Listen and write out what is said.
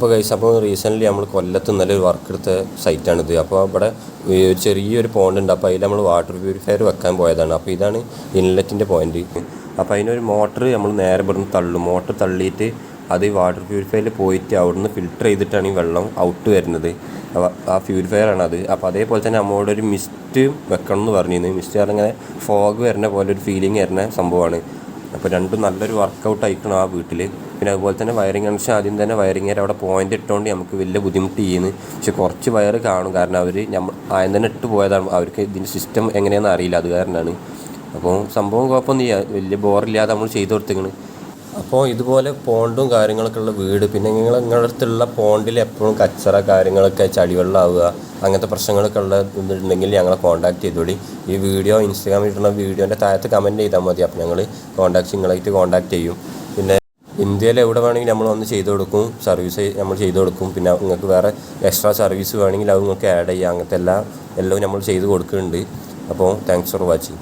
അപ്പോൾ കഴിച്ച് അപ്പോൾ റീസെന്റ്ലി നമ്മൾ കൊല്ലത്ത് നല്ലൊരു വർക്ക് എടുത്ത സൈറ്റാണിത് അപ്പോൾ അവിടെ ഒരു ചെറിയൊരു പോയിന്റ് ഉണ്ട്. അപ്പോൾ അതിൽ നമ്മൾ വാട്ടർ പ്യൂരിഫയർ വെക്കാൻ പോയതാണ്. അപ്പോൾ ഇതാണ് ഇൻലെറ്റിന്റെ പോയിന്റ് അപ്പോൾ അതിനൊരു മോട്ടർ നമ്മൾ നേരെ ഇവിടുന്ന് തള്ളും. മോട്ടർ തള്ളിയിട്ട് അത് ഈ വാട്ടർ പ്യൂരിഫയറിൽ പോയിട്ട് അവിടുന്ന് ഫിൽറ്റർ ചെയ്തിട്ടാണ് ഈ വെള്ളം ഔട്ട് വരുന്നത്. ആ പ്യൂരിഫയർ ആണ് അത്. അപ്പോൾ അതേപോലെ തന്നെ നമ്മളോട് ഒരു മിസ്റ്റ് വെക്കണം എന്ന് പറഞ്ഞിരുന്നു. മിസ്റ്റ് പറഞ്ഞാൽ ഫോഗ് വരുന്ന പോലെ ഒരു ഫീലിംഗ് വരുന്ന സംഭവമാണ്. അപ്പോൾ രണ്ടും നല്ലൊരു വർക്കൗട്ട് ആയിക്കണം ആ വീട്ടിൽ പിന്നെ അതുപോലെ തന്നെ വയറിംഗ് കണക്ഷൻ ആദ്യം തന്നെ വയറിംഗ് അവിടെ പോയിന്റ് ഇട്ടുകൊണ്ട് നമുക്ക് വലിയ ബുദ്ധിമുട്ട് ചെയ്യുന്നു പക്ഷെ കുറച്ച് വയർ കാണും. കാരണം അവർ നമ്മൾ ആദ്യം തന്നെ ഇട്ട് പോയതാണ്. അവർക്ക് ഇതിന്റെ സിസ്റ്റം എങ്ങനെയാണെന്ന് അറിയില്ല. അത് കാരണമാണ് അപ്പോൾ സംഭവം കുഴപ്പമൊന്നുമില്ല വലിയ ബോറില്ലാതെ നമ്മൾ ചെയ്തു കൊടുത്തേക്കണ്. അപ്പോൾ ഇതുപോലെ പോണ്ടും കാര്യങ്ങളൊക്കെ ഉള്ള വീട്. പിന്നെ നിങ്ങൾ നിങ്ങളുടെ അടുത്തുള്ള പോണ്ടിൽ എപ്പോഴും കച്ചറ കാര്യങ്ങളൊക്കെ ചളിവെള്ളമാവുക അങ്ങനത്തെ പ്രശ്നങ്ങളൊക്കെ ഉള്ള ഇതുണ്ടെങ്കിൽ ഞങ്ങളെ കോൺടാക്ട് ചെയ്തോളി. ഈ വീഡിയോ ഇൻസ്റ്റാഗ്രാമിൽ ഇട്ടുള്ള വീഡിയോന്റെ താഴത്ത് കമന്റ് ചെയ്താൽ മതി. അപ്പോൾ ഞങ്ങൾ കോൺടാക്ട് നിങ്ങളായിട്ട് കോൺടാക്ട് ചെയ്യും. പിന്നെ ഇന്ത്യയിൽ എവിടെ വേണമെങ്കിലും നമ്മൾ വന്ന് ചെയ്തു കൊടുക്കും. സർവീസ് നമ്മൾ ചെയ്തു കൊടുക്കും. പിന്നെ നിങ്ങൾക്ക് വേറെ എക്സ്ട്രാ സർവീസ് വേണമെങ്കിൽ അത് നിങ്ങൾക്ക് ആഡ് ചെയ്യാം. അങ്ങനത്തെ എല്ലാം എല്ലാം നമ്മൾ ചെയ്ത് കൊടുക്കുന്നുണ്ട്. അപ്പോൾ താങ്ക്സ് ഫോർ വാച്ചിങ്